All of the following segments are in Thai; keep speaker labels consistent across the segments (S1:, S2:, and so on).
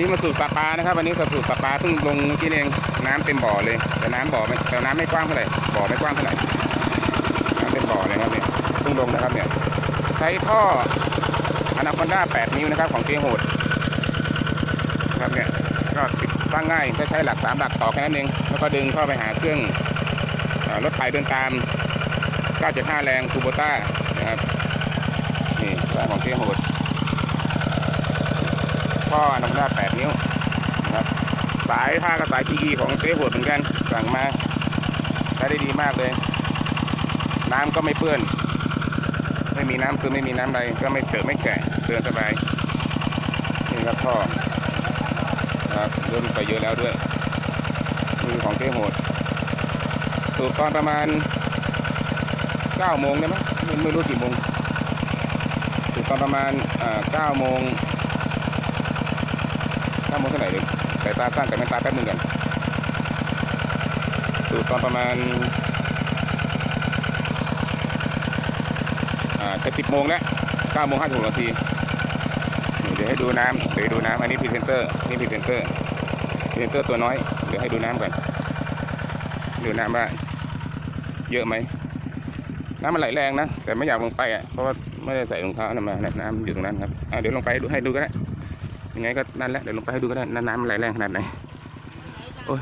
S1: นี้มาสูบสปานะครับวันนี้สูบสปาเพิ่งลงกินเองน้ำเต็มบ่อเลย แต่น้ำบ่อไม่แต่น้ำไม่กว้างเท่าไหร่บ่อไม่กว้างเท่าไหร่น้ำเต็มบ่อเลยครับเนี่ยเพิ่งลงนะครับเนี่ยใช้ท่ออนาคอนด้า8 นิ้วนะครับของเตียโหดครับเนี่ยก็ติดตั้งง่ายแค่ใช้หลักสามหลักต่อแค่นั้นเองแล้วก็ดึงเข้าไปหาเครื่องเอ่อรถไฟเดินตาม9.5แรงคูโบต้านะครับนี่ร้านของเตียโหด ท่อน้ำหน้า8นิ้วนะครับสายผ้ากับสาย PE ของเต้หัวเหมือนกันสั่งมาใช้ได้ดีมากเลย น้ำก็ไม่เปื้อน ไม่มีน้ำคือไม่มีน้ำอะไรก็ไม่เถอะไม่แฉะเดินสบายนี่ครับท่อครับเริ่มไปเยอะแล้วด้วยนี่ของเต้โหดสูบตอนประมาณ9โมงได้ไหมไม่ไม่รู้กี่โมงสูบตอนประมาณอ่าโมง โมงเท่าไหร่เลยสายตาสั้นแต่ไม่ตาแป๊บนึงกันสูตรตอนประมาณจะสิบโมงแล้วเก้าโมงห้าสิบหกนาทีเดี๋ยวให้ดูน้ำเดี๋ยวดูน้ำอันนี้พรีเซนเตอร์นี่พรีเซนเตอร์พรีเซนเตอร์ตัวน้อยเดี๋ยวให้ดูน้ำก่อนดูน้ำว่าเยอะไหมน้ำมันไหลแรงนะแต่ไม่อยากลงไปอะเพราะว่าไม่ได้ใส่รองเท้านะมาเนี่ยน้ำอยู่ตรงนั้นครับเดี๋ยวลงไปดูให้ดูก็ได้ ยังไงก็นั่นแหละเดี๋ยวลงไปให้ดูก็ได้น้ำมันไหลแรงขนาดไหนโอ้ย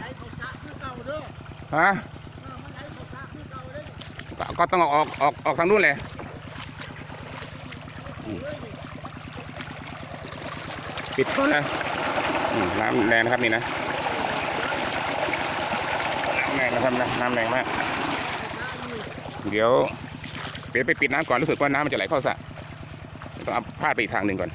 S1: ฮะก็ก็ต้องออกออกออกทางนู้นเลยปิดก่อนนะน้ำแรงนะครับนี่นะน้ำแรงนะครับนะน้ำแรงมากเดี๋ยวเดี๋ยวไปปิดน้ำก่อนรู้สึกว่าน้ำมันจะไหลเข้าสระต้องเอาพาดไปอีกทางหนึ่งก่อน